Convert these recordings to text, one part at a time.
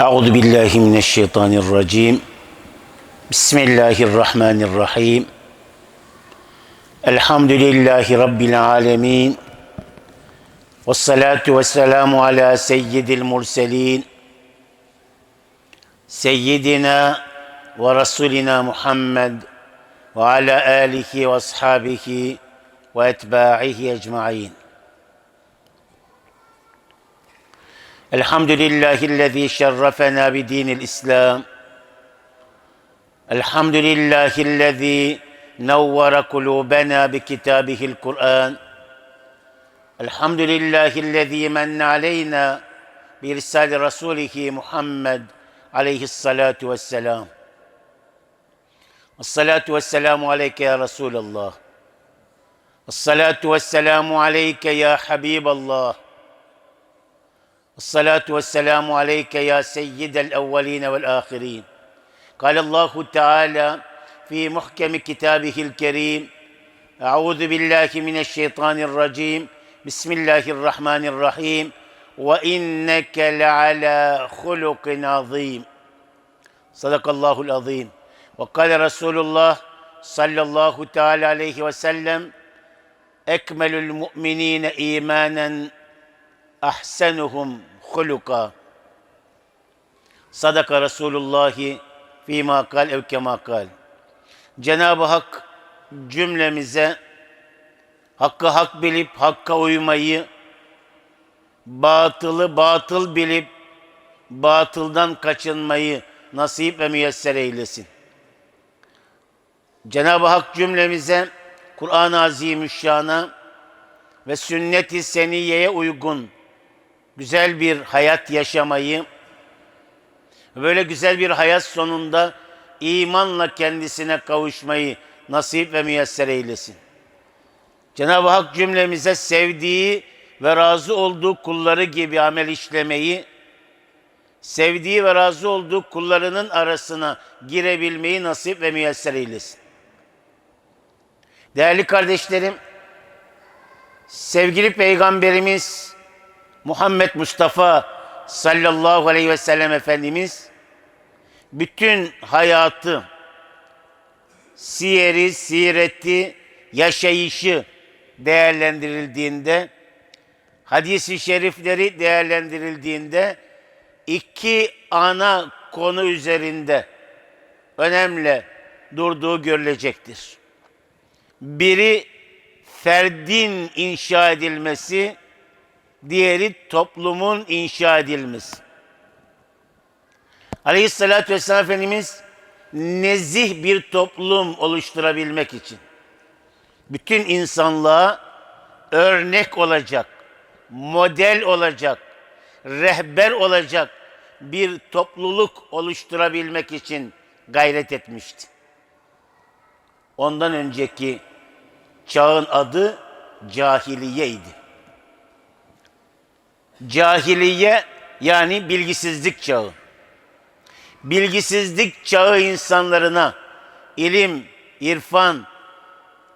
أعوذ بالله من الشيطان الرجيم. بسم الله الرحمن الرحيم. الحمد لله رب العالمين. والصلاة والسلام على سيد المرسلين. سيدنا ورسولنا محمد وعلى آله وأصحابه وأتباعه أجمعين. الحمد لله الذي شرفنا بدين الإسلام. الحمد لله الذي نور قلوبنا بكتابه القرآن. الحمد لله الذي من علينا بإرسال رسوله محمد عليه الصلاة والسلام. الصلاة والسلام عليك يا رسول الله. الصلاة والسلام عليك يا حبيب الله. الصلاة والسلام عليك يا سيد الأولين والآخرين. قال الله تعالى في محكم كتابه الكريم أعوذ بالله من الشيطان الرجيم بسم الله الرحمن الرحيم وإنك لعلى خلق عظيم. صدق الله العظيم. وقال رسول الله صلى الله تعالى عليه وسلم أكمل المؤمنين إيمانا ahsenuhum huluka. Sadaka Resulullah fîmâ kal ev kemâ kal. Cenab-ı Hak cümlemize hakkı hak bilip hakka uymayı, batılı batıl bilip batıldan kaçınmayı nasip ve müyesser eylesin. Cenab-ı Hak cümlemize Kur'an-ı Azimüşşan'a ve sünnet-i seniyeye uygun güzel bir hayat yaşamayı, böyle güzel bir hayat sonunda imanla kendisine kavuşmayı nasip ve müyesser eylesin. Cenab-ı Hak cümlemize sevdiği ve razı olduğu kulları gibi amel işlemeyi, sevdiği ve razı olduğu kullarının arasına girebilmeyi nasip ve müyesser eylesin. Değerli kardeşlerim, sevgili Peygamberimiz Muhammed Mustafa sallallahu aleyhi ve sellem Efendimiz bütün hayatı, siyeri, sireti, yaşayışı değerlendirildiğinde, hadisi şerifleri değerlendirildiğinde iki ana konu üzerinde önemli durduğu görülecektir. Biri ferdin inşa edilmesi, diğeri toplumun inşa edilmesi. Aleyhissalatü vesselam Efendimiz nezih bir toplum oluşturabilmek için bütün insanlığa örnek olacak, model olacak, rehber olacak bir topluluk oluşturabilmek için gayret etmişti. Ondan önceki çağın adı cahiliyeydi. Cahiliye yani bilgisizlik çağı. Bilgisizlik çağı insanlarına ilim, irfan,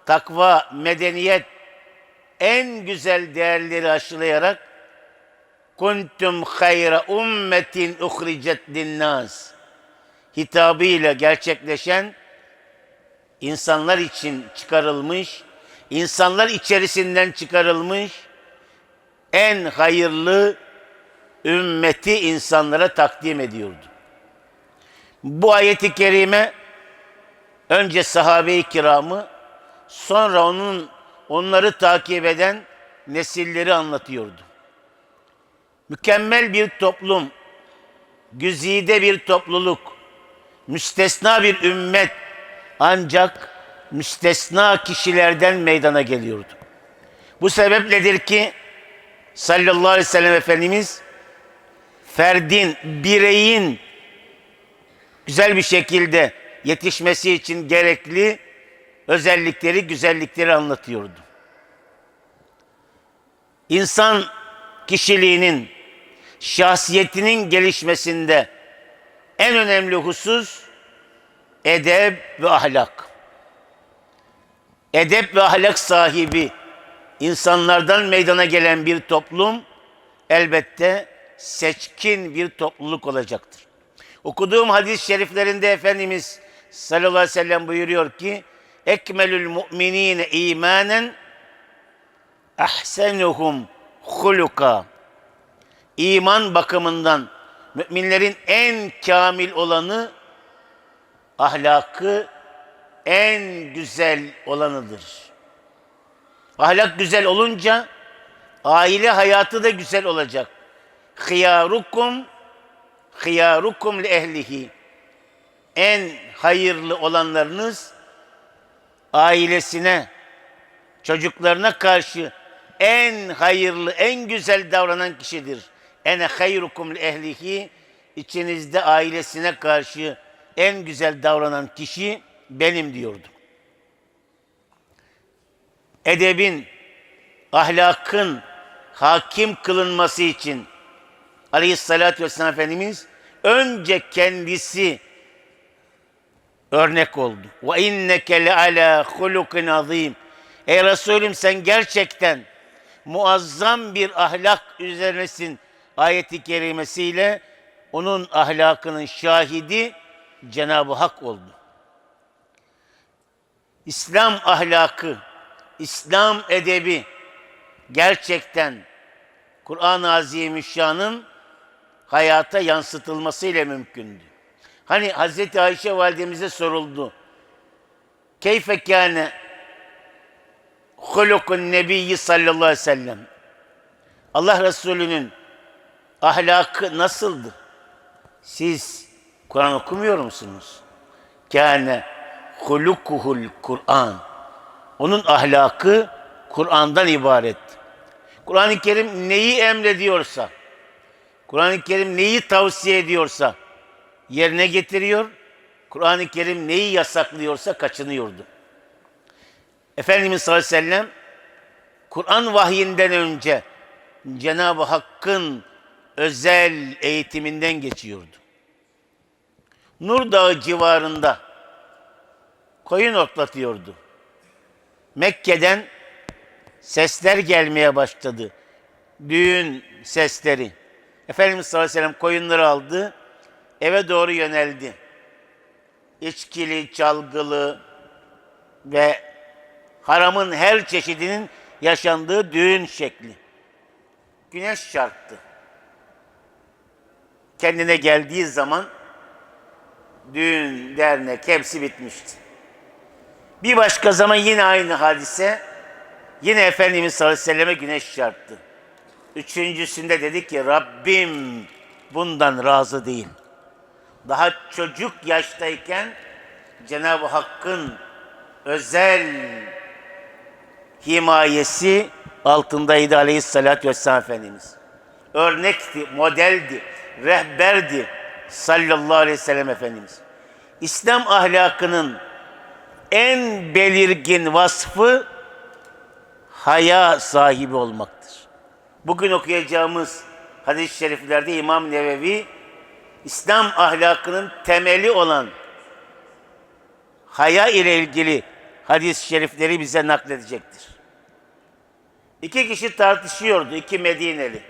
takva, medeniyet en güzel değerleri aşılayarak kuntum hayra ummetin uhricet linnas hitabıyla gerçekleşen insanlar için çıkarılmış, insanlar içerisinden çıkarılmış en hayırlı ümmeti insanlara takdim ediyordu. Bu ayeti kerime önce sahabe-i kiramı sonra onun onları takip eden nesilleri anlatıyordu. Mükemmel bir toplum, güzide bir topluluk, müstesna bir ümmet ancak müstesna kişilerden meydana geliyordu. Bu sebepledir ki sallallahu aleyhi ve sellem Efendimiz ferdin, bireyin güzel bir şekilde yetişmesi için gerekli özellikleri, güzellikleri anlatıyordu. İnsan kişiliğinin, şahsiyetinin gelişmesinde en önemli husus edep ve ahlak. Edep ve ahlak sahibi insanlardan meydana gelen bir toplum elbette seçkin bir topluluk olacaktır. Okuduğum hadis-i şeriflerinde Efendimiz sallallahu aleyhi ve sellem buyuruyor ki ekmelül mu'minine imanen ahsenuhum huluka iman bakımından müminlerin en kamil olanı ahlakı en güzel olanıdır. Ahlak güzel olunca aile hayatı da güzel olacak. Hıyarukum hıyarukum li ehlihi. En hayırlı olanlarınız ailesine, çocuklarına karşı en hayırlı, en güzel davranan kişidir. Ene hayrukum li ehlihi. İçinizde ailesine karşı en güzel davranan kişi benim diyordu. Edebin, ahlakın hakim kılınması için Aleyhissalatü vesselam Efendimiz önce kendisi örnek oldu. Ve inneke le ala hulukin azim. Ey Resulüm sen gerçekten muazzam bir ahlak üzerinesin ayeti kerimesiyle onun ahlakının şahidi Cenab-ı Hak oldu. İslam ahlakı, İslam edebi gerçekten Kur'an-ı Azimüşşan'ın hayata yansıtılmasıyla mümkündü. Hani Hazreti Ayşe validemize soruldu. Keyfe kâne hulukun nebiyyi sallallahu aleyhi ve sellem. Allah Resulü'nün ahlakı nasıldı? Siz Kur'an okumuyor musunuz? Kâne hulukuhul Kur'an. Onun ahlakı Kur'an'dan ibaret. Kur'an-ı Kerim neyi emrediyorsa, Kur'an-ı Kerim neyi tavsiye ediyorsa yerine getiriyor. Kur'an-ı Kerim neyi yasaklıyorsa kaçınıyordu. Efendimiz sallallahu aleyhi ve sellem Kur'an vahyinden önce Cenab-ı Hakk'ın özel eğitiminden geçiyordu. Nur Dağı civarında koyun otlatıyordu. Mekke'den sesler gelmeye başladı. Düğün sesleri. Efendimiz sallallahu aleyhi ve sellem koyunları aldı, eve doğru yöneldi. İçkili, çalgılı ve haramın her çeşidinin yaşandığı düğün şekli. Güneş çarptı. Kendine geldiği zaman düğün, dernek hepsi bitmişti. Bir başka zaman yine aynı hadise. Yine Efendimiz sallallahu aleyhi ve selleme güneş çarptı. Üçüncüsünde dedi ki Rabbim bundan razı değil. Daha çocuk yaştayken Cenab-ı Hakk'ın özel himayesi altındaydı aleyhissalatü vesselam Efendimiz. Örnekti, modeldi, rehberdi sallallahu aleyhi ve sellem Efendimiz. İslam ahlakının en belirgin vasfı haya sahibi olmaktır. Bugün okuyacağımız hadis-i şeriflerde İmam Nevevi İslam ahlakının temeli olan haya ile ilgili hadis-i şerifleri bize nakledecektir. İki kişi tartışıyordu, iki Medineli.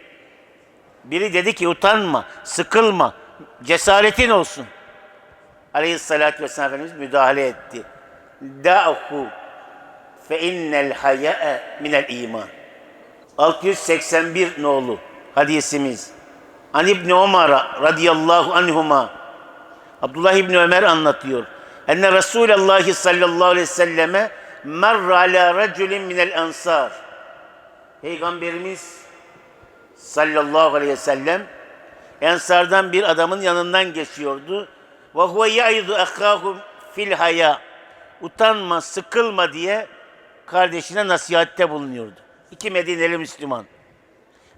Biri dedi ki utanma, sıkılma, cesaretin olsun. Aleyhissalatü vesselam Efendimiz müdahale etti. Da'hu fe innel haya'e minel iman. 681 nolu hadisimiz. An İbni Ömer radıyallahu anhuma Abdullah İbni Ömer anlatıyor. Enne Resulallah sallallahu aleyhi ve selleme merra ala raculin minel ensar. Peygamberimiz sallallahu aleyhi ve sellem ensardan bir adamın yanından geçiyordu. Ve huve ya'idu akhahum fil haya. Utanma, sıkılma diye kardeşine nasihatte bulunuyordu. İki Medineli Müslüman.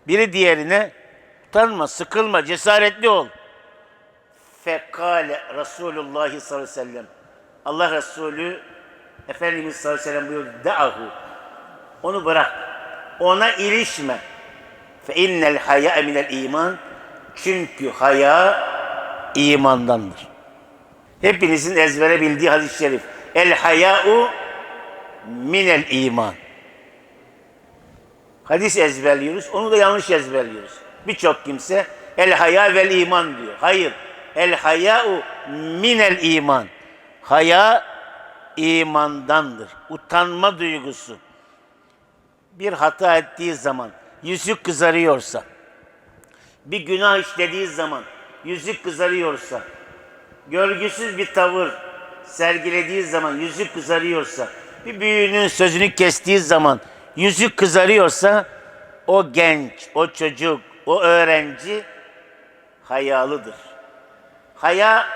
Biri diğerine utanma, sıkılma, cesaretli ol. Fekale Resulullah sallallahu aleyhi ve sellem. Allah Resulü Efendimiz sallallahu aleyhi ve sellem buyuruyor. Da'ahu. Onu bırak. Ona ilişme. Fe innel haya minel iman. Çünkü haya imandandır. Hepinizin ezbere bildiği hadis-i şerif. El haya'u minel iman. Hadis ezberliyoruz, onu da yanlış ezberliyoruz. Birçok kimse El haya vel iman diyor. Hayır. El haya'u minel iman. Haya imandandır. Utanma duygusu. Bir hata ettiği zaman yüzü kızarıyorsa, bir günah işlediği zaman yüzü kızarıyorsa, görgüsüz bir tavır sergilediği zaman yüzü kızarıyorsa, bir büyüğünün sözünü kestiği zaman yüzü kızarıyorsa, o genç, o çocuk, o öğrenci hayalıdır. Haya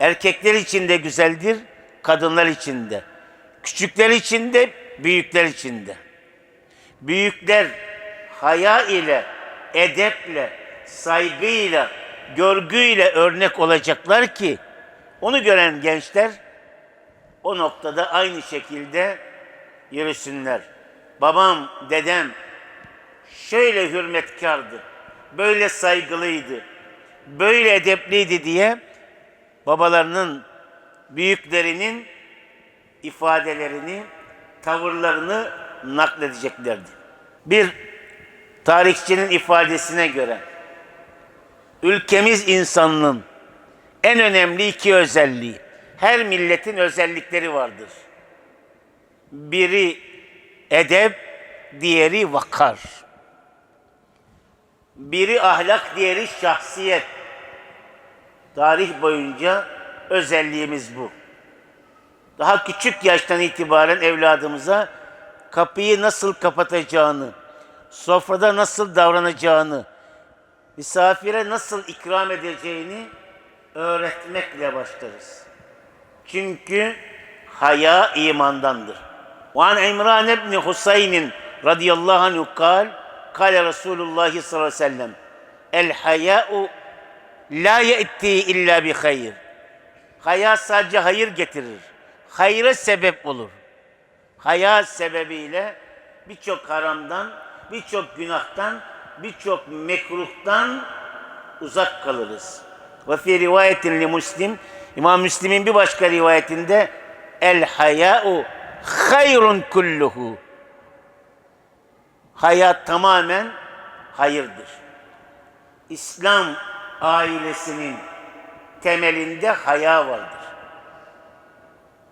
erkekler için de güzeldir, kadınlar için de. Küçükler için de, büyükler için de. Büyükler haya ile, edeple, saygıyla, görgüyle örnek olacaklar ki onu gören gençler o noktada aynı şekilde yürüsünler. Babam, dedem şöyle hürmetkardı, böyle saygılıydı, böyle edepliydi diye babalarının, büyüklerinin ifadelerini, tavırlarını nakledeceklerdi. Bir tarihçinin ifadesine göre ülkemiz insanının en önemli iki özelliği. Her milletin özellikleri vardır. Biri edep, diğeri vakar. Biri ahlak, diğeri şahsiyet. Tarih boyunca özelliğimiz bu. Daha küçük yaştan itibaren evladımıza kapıyı nasıl kapatacağını, sofrada nasıl davranacağını, misafire nasıl ikram edeceğini öğretmekle başlarız. Çünkü haya imandandır. Van İmran ibn Husayn'in radıyallahu anh kal, kale Resulullah sallallahu aleyhi ve sellem, el haya'u la ye'ti illa bi hayır. Haya sadece hayır getirir. Hayra sebep olur. Haya sebebiyle birçok haramdan, birçok günahtan, birçok mekruhtan uzak kalırız. Ve fi rivayetin li Müslim, İmam Müslim'in bir başka rivayetinde el haya'u hayrun kulluhu. Hayat tamamen hayırdır. İslam ailesinin temelinde haya vardır.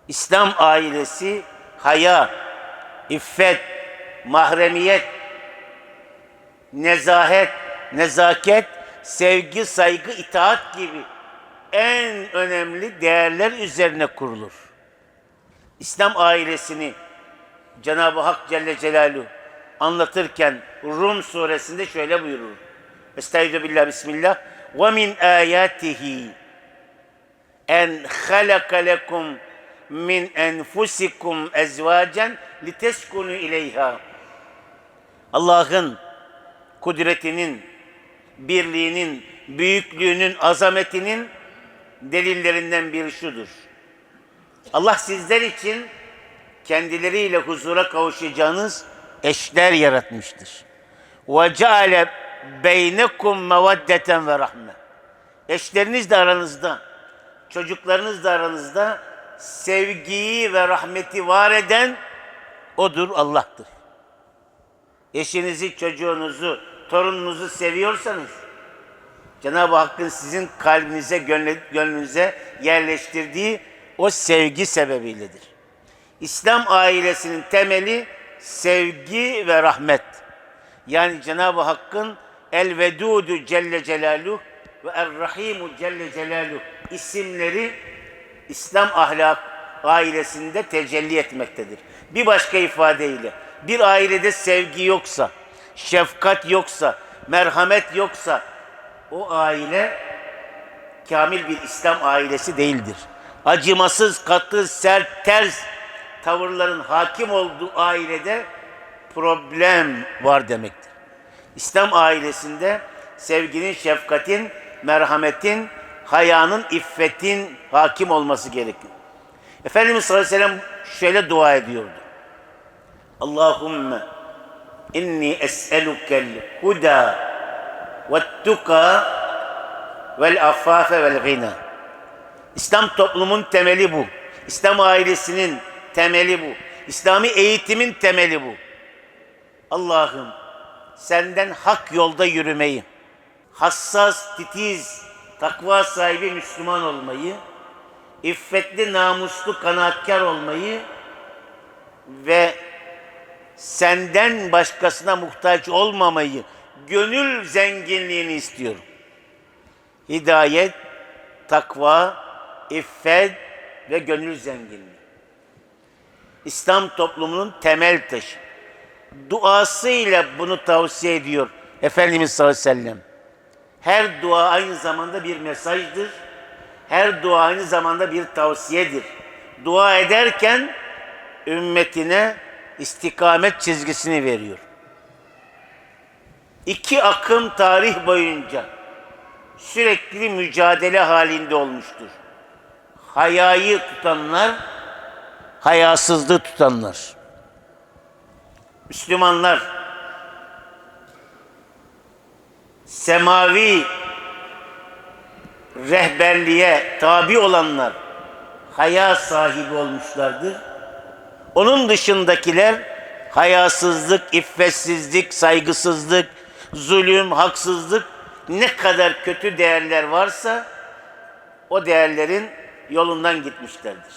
İslam ailesi haya, iffet, mahremiyet, nezahet, nezaket, sevgi, saygı, itaat gibi en önemli değerler üzerine kurulur. İslam ailesini Cenab-ı Hak Celle Celaluhu anlatırken Rum suresinde şöyle buyurur. Estaizu billah bismillah. Ve min ayatihi en halaka lekum min enfusikum ezvacen liteskunu ileyha. Allah'ın kudretinin, birliğinin, büyüklüğünün, azametinin delillerinden biri şudur. Allah sizler için kendileriyle huzura kavuşacağınız eşler yaratmıştır. Ve ceale beynekum mevaddeten ve rahme. Eşleriniz de aranızda, çocuklarınız da aranızda sevgiyi ve rahmeti var eden odur Allah'tır. Eşinizi, çocuğunuzu, torununuzu seviyorsanız Cenab-ı Hakk'ın sizin kalbinize, gönlünüze yerleştirdiği o sevgi sebebiyledir. İslam ailesinin temeli sevgi ve rahmet. Yani Cenab-ı Hakk'ın El Vedudu Celle Celaluhu ve Er Rahimu Celle Celaluhu isimleri İslam ahlak ailesinde tecelli etmektedir. Bir başka ifadeyle bir ailede sevgi yoksa, şefkat yoksa, merhamet yoksa o aile kamil bir İslam ailesi değildir. Acımasız, katı, sert, ters tavırların hakim olduğu ailede problem var demektir. İslam ailesinde sevginin, şefkatin, merhametin, hayanın, iffetin hakim olması gerekir. Efendimiz sallallahu aleyhi ve sellem şöyle dua ediyordu. Allahümme inni es'elukel huda ve tuka vel affafe vel gina. İslam toplumun temeli bu. İslam ailesinin temeli bu. İslami eğitimin temeli bu. Allah'ım senden hak yolda yürümeyi, hassas, titiz, takva sahibi Müslüman olmayı, iffetli, namuslu, kanaatkar olmayı ve senden başkasına muhtaç olmamayı, gönül zenginliğini istiyorum. Hidayet, takva, iffet ve gönül zenginliği. İslam toplumunun temel taşı. Duasıyla bunu tavsiye ediyor Efendimiz sallallahu aleyhi ve sellem. Her dua aynı zamanda bir mesajdır. Her dua aynı zamanda bir tavsiyedir. Dua ederken ümmetine istikamet çizgisini veriyor. İki akım tarih boyunca sürekli mücadele halinde olmuştur. Hayayı tutanlar, hayasızlığı tutanlar. Müslümanlar semavi rehberliğe tabi olanlar haya sahibi olmuşlardır. Onun dışındakiler hayasızlık, iffetsizlik, saygısızlık, zulüm, haksızlık ne kadar kötü değerler varsa o değerlerin yolundan gitmişlerdir.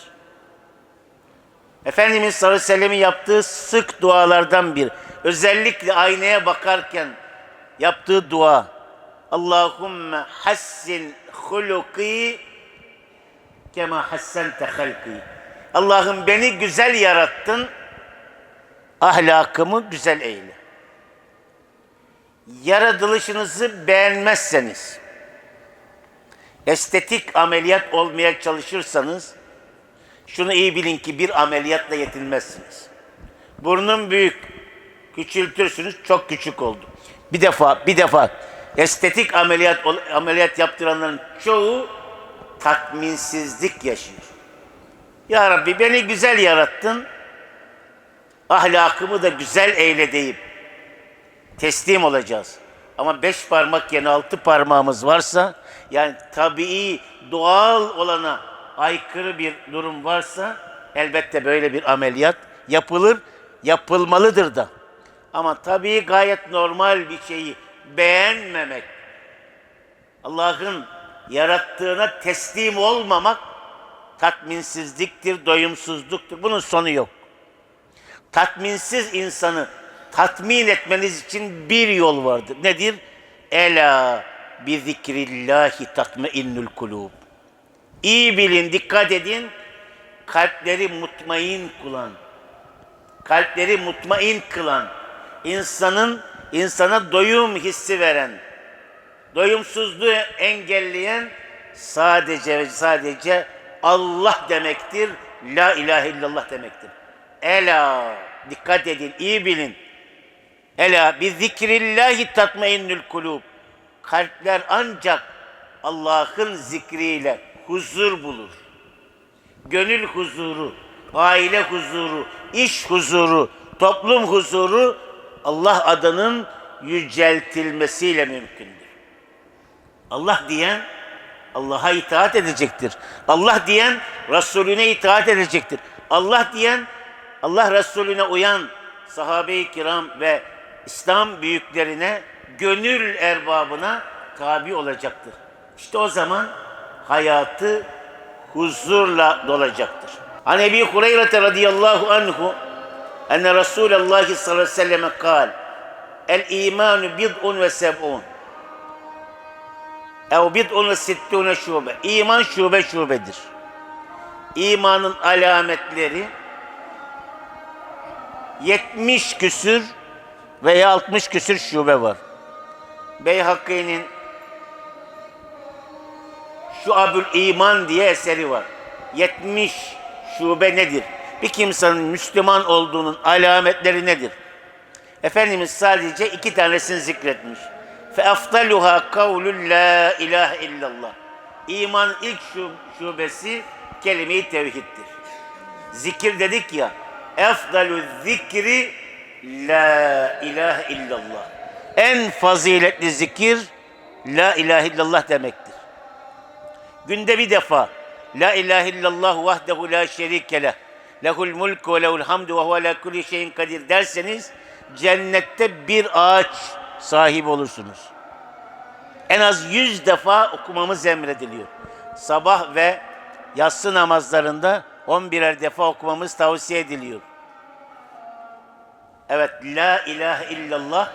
Efendimiz sallallahu aleyhi ve sellem'in yaptığı sık dualardan bir. Özellikle aynaya bakarken yaptığı dua. Allahümme hassin huluki kema hassente halki. Allah'ım beni güzel yarattın, ahlakımı güzel eyle. Yaratılışınızı beğenmezseniz, estetik ameliyat olmaya çalışırsanız, şunu iyi bilin ki bir ameliyatla yetinmezsiniz. Burnun büyük, küçültürsünüz, çok küçük oldu. Bir defa, bir defa estetik ameliyat ameliyat yaptıranların çoğu tatminsizlik yaşıyor. Ya Rabbi beni güzel yarattın, ahlakımı da güzel eyle deyip teslim olacağız. Ama beş parmak yerine altı parmağımız varsa, yani tabii, doğal olana aykırı bir durum varsa, elbette böyle bir ameliyat yapılır, yapılmalıdır da. Ama tabii gayet normal bir şeyi beğenmemek, Allah'ın yarattığına teslim olmamak tatminsizliktir, doyumsuzluktur. Bunun sonu yok. Tatminsiz insanı tatmin etmeniz için bir yol vardır. Nedir? Ela bi zikrillahi tatmainnul kulub. İyi bilin, dikkat edin. Kalpleri mutmain kılan, kalpleri mutmain kılan, insanın insana doyum hissi veren, doyumsuzluğu engelleyen sadece ve sadece Allah demektir. La ilahe illallah demektir. Ela dikkat edin, iyi bilin. Ela bi zikrillahi tatmainnül kulub. Kalpler ancak Allah'ın zikriyle huzur bulur. Gönül huzuru, aile huzuru, iş huzuru, toplum huzuru Allah adının yüceltilmesiyle mümkündür. Allah diyen Allah'a itaat edecektir. Allah diyen Resulüne itaat edecektir. Allah diyen Allah Resulüne uyan sahabe-i kiram ve İslam büyüklerine, gönül erbabına tabi olacaktır. İşte o zaman hayatı huzurla dolacaktır. An Ebi Hureyre radıyallahu anhu enne Resulullah sallallahu aleyhi ve sellem kal El imanu bid'un ve seb'un ev bid'un ve sittune şube. İman şube şubedir. İmanın alametleri 70 küsür veya 60 küsür şube var. Beyhaki'nin şu Abül İman diye eseri var. 70 şube nedir? Bir kimsenin Müslüman olduğunun alametleri nedir? Efendimiz sadece iki tanesini zikretmiş. Fe aftaluha kavlun la ilahe illallah. İmanın ilk şubesi kelime-i tevhiddir. Zikir dedik ya. Efdalu zikri la ilahe illallah. En faziletli zikir la ilahe illallah demektir. Günde bir defa La ilahe illallah vahdehu la şerike leh. Lehul mulku ve lehul hamdu ve huve ala kulli şeyin kadir derseniz cennette bir ağaç sahibi olursunuz. En az yüz defa okumamız emrediliyor. Sabah ve yatsı namazlarında on birer defa okumamız tavsiye ediliyor. Evet, La ilahe illallah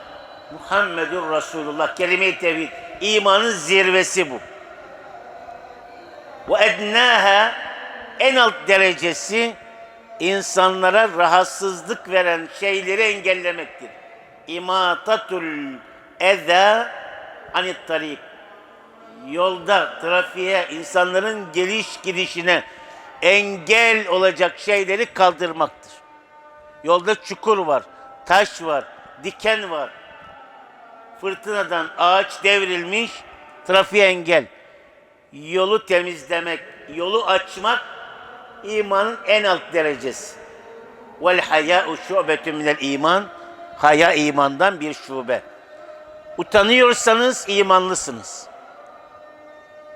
Muhammedur Resulullah kelime-i tevhid. İmanın zirvesi bu. Ve ednâhe en alt derecesi insanlara rahatsızlık veren şeyleri engellemektir. İmatatul eza anit tarik. Yolda, trafiğe, insanların geliş gidişine engel olacak şeyleri kaldırmaktır. Yolda çukur var, taş var, diken var. Fırtınadan ağaç devrilmiş, trafiğe engel. Yolu temizlemek, yolu açmak imanın en alt derecesi. Vel hayâ'u şu'betun minel iman. Haya imandan bir şube. Utanıyorsanız imanlısınız.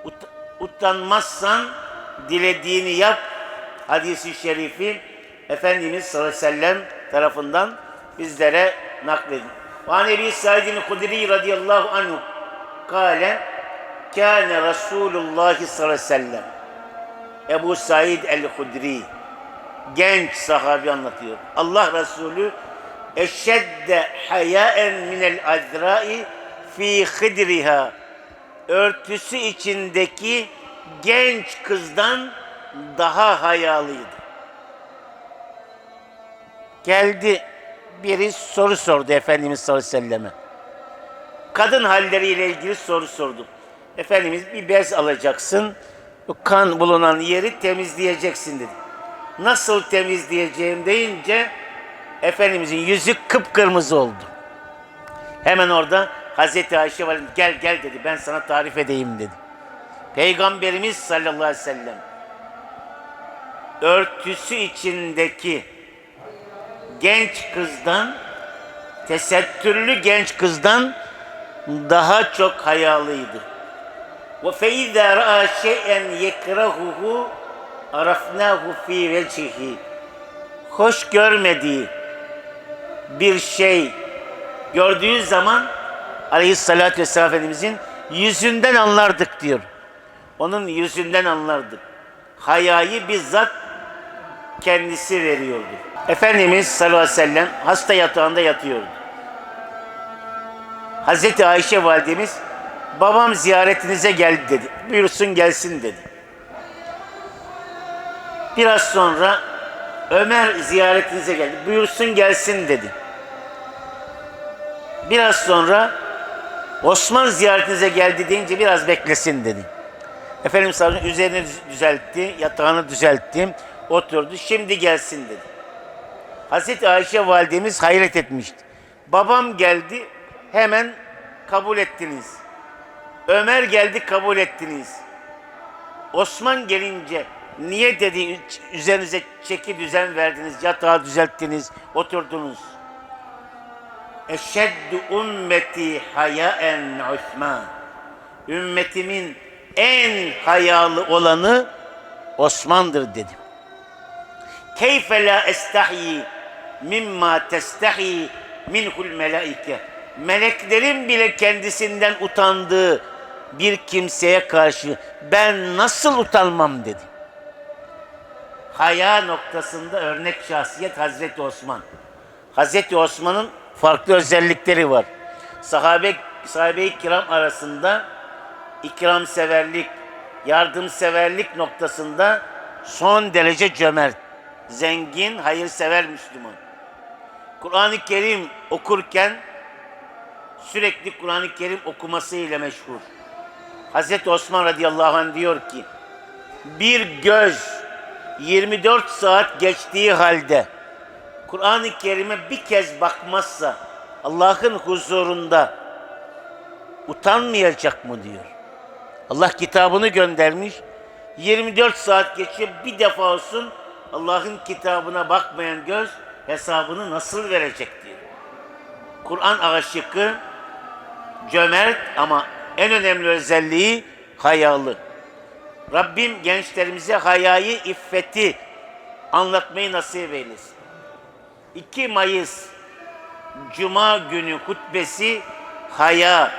Ut- utanmazsan dilediğini yap. Hadisi şerifi Efendimiz sallallahu aleyhi ve sellem tarafından bizlere nakledin. Ve Ebi Sa'idin Hudri radıyallahu anhu kâle kâne Resulullah sallallahu aleyhi ve sellem Ebu Said el-Hudri genç sahabi anlatıyor. Allah Resulü eşedde hayaen minel azra'i fi hidriha örtüsü içindeki genç kızdan daha hayalıydı. Geldi biri soru sordu Efendimiz sallallahu aleyhi ve selleme. Kadın halleriyle ilgili soru sordu. Efendimiz bir bez alacaksın, kan bulunan yeri temizleyeceksin dedi. Nasıl temizleyeceğim deyince Efendimizin yüzü kıpkırmızı oldu. Hemen orada Hazreti Ayşe var gel gel dedi ben sana tarif edeyim dedi. Peygamberimiz sallallahu aleyhi ve sellem örtüsü içindeki genç kızdan tesettürlü genç kızdan daha çok hayalıydı. Ve feiza ra'a şey'en yekrahuhu arafnahu fi vecihi. Hoş görmediği bir şey gördüğü zaman Aleyhisselatü Vesselam Efendimizin yüzünden anlardık diyor. Onun yüzünden anlardık. Hayayı bizzat kendisi veriyordu. Efendimiz sallallahu aleyhi ve sellem hasta yatağında yatıyordu. Hazreti Ayşe validemiz babam ziyaretinize geldi dedi. Buyursun gelsin dedi. Biraz sonra Ömer ziyaretinize geldi. Buyursun gelsin dedi. Biraz sonra Osman ziyaretinize geldi deyince biraz beklesin dedi. Efendimiz sallallahu üzerini düzeltti, yatağını düzeltti, oturdu. Şimdi gelsin dedi. Hazreti Ayşe validemiz hayret etmişti. Babam geldi, hemen kabul ettiniz. Ömer geldi, kabul ettiniz. Osman gelince niye dedi üzerinize çeki düzen verdiniz, yatağı düzelttiniz, oturdunuz. Eşeddu ümmeti hayaen Osman. Ümmetimin en hayalı olanı Osman'dır dedim. Keyfe la estahyi mimma testahi minhul melaike. Meleklerin bile kendisinden utandığı bir kimseye karşı ben nasıl utanmam dedi. Haya noktasında örnek şahsiyet Hazreti Osman. Hazreti Osman'ın farklı özellikleri var. Sahabe sahabe-i kiram arasında ikramseverlik, yardımseverlik noktasında son derece cömert, zengin, hayırsever Müslüman. Kur'an-ı Kerim okurken sürekli Kur'an-ı Kerim okumasıyla meşhur. Hazreti Osman radıyallahu anh diyor ki, bir göz 24 saat geçtiği halde Kur'an-ı Kerim'e bir kez bakmazsa Allah'ın huzurunda utanmayacak mı diyor. Allah kitabını göndermiş. 24 saat geçiyor bir defa olsun Allah'ın kitabına bakmayan göz hesabını nasıl verecek diyor. Kur'an aşıkı cömert ama en önemli özelliği hayalı. Rabbim gençlerimize hayayı, iffeti anlatmayı nasip eylesin. 2 Mayıs Cuma günü hutbesi haya,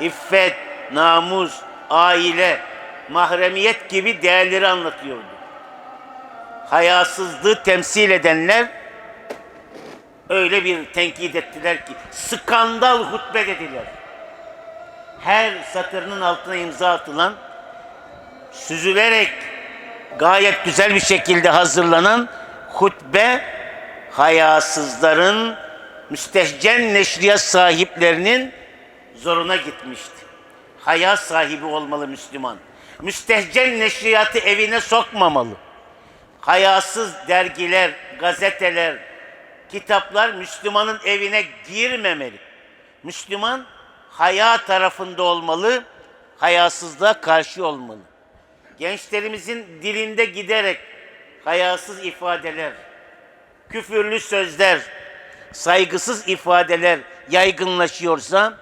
iffet, namus, aile, mahremiyet gibi değerleri anlatıyordu. Hayasızlığı temsil edenler öyle bir tenkit ettiler ki skandal hutbe dediler. Her satırının altına imza atılan süzülerek gayet güzel bir şekilde hazırlanan hutbe hayasızların müstehcen neşriyat sahiplerinin zoruna gitmişti. Haya sahibi olmalı Müslüman. Müstehcen neşriyatı evine sokmamalı. Hayasız dergiler, gazeteler, kitaplar Müslümanın evine girmemeli. Müslüman haya tarafında olmalı, hayasızlığa karşı olmalı. Gençlerimizin dilinde giderek hayasız ifadeler, küfürlü sözler, saygısız ifadeler yaygınlaşıyorsa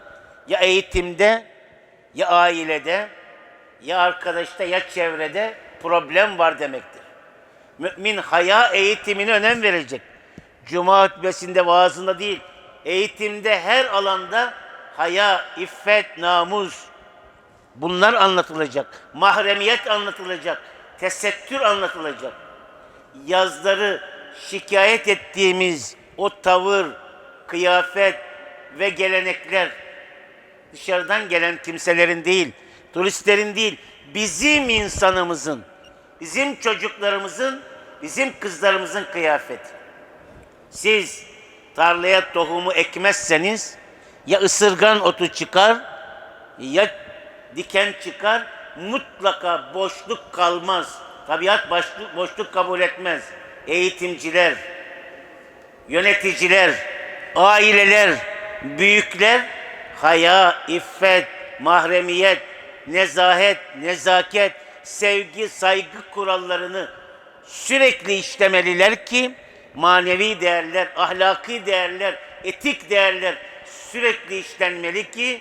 ya eğitimde, ya ailede, ya arkadaşta, ya çevrede problem var demektir. Mümin haya eğitimine önem verecek. Cuma hutbesinde, vaazında değil, eğitimde her alanda haya, iffet, namus, bunlar anlatılacak. Mahremiyet anlatılacak. Tesettür anlatılacak. Yazları şikayet ettiğimiz o tavır, kıyafet ve gelenekler dışarıdan gelen kimselerin değil, turistlerin değil, bizim insanımızın, bizim çocuklarımızın, bizim kızlarımızın kıyafeti. Siz tarlaya tohumu ekmezseniz ya ısırgan otu çıkar ya diken çıkar mutlaka boşluk kalmaz. Tabiat boşluk, boşluk kabul etmez. Eğitimciler, yöneticiler, aileler, büyükler haya, iffet, mahremiyet, nezahet, nezaket, sevgi, saygı kurallarını sürekli işlemeliler ki manevi değerler, ahlaki değerler, etik değerler sürekli işlenmeli ki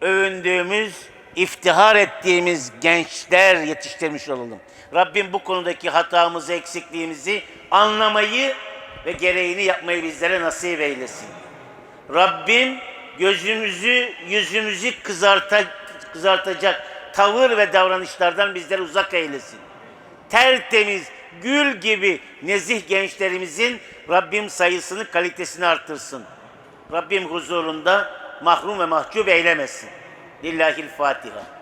övündüğümüz, iftihar ettiğimiz gençler yetiştirmiş olalım. Rabbim bu konudaki hatamızı, eksikliğimizi anlamayı ve gereğini yapmayı bizlere nasip eylesin. Rabbim gözümüzü, yüzümüzü kızarta, kızartacak tavır ve davranışlardan bizleri uzak eylesin. Tertemiz, gül gibi nezih gençlerimizin Rabbim sayısını, kalitesini arttırsın. Rabbim huzurunda mahrum ve mahcup eylemesin. Lillahil Fatiha.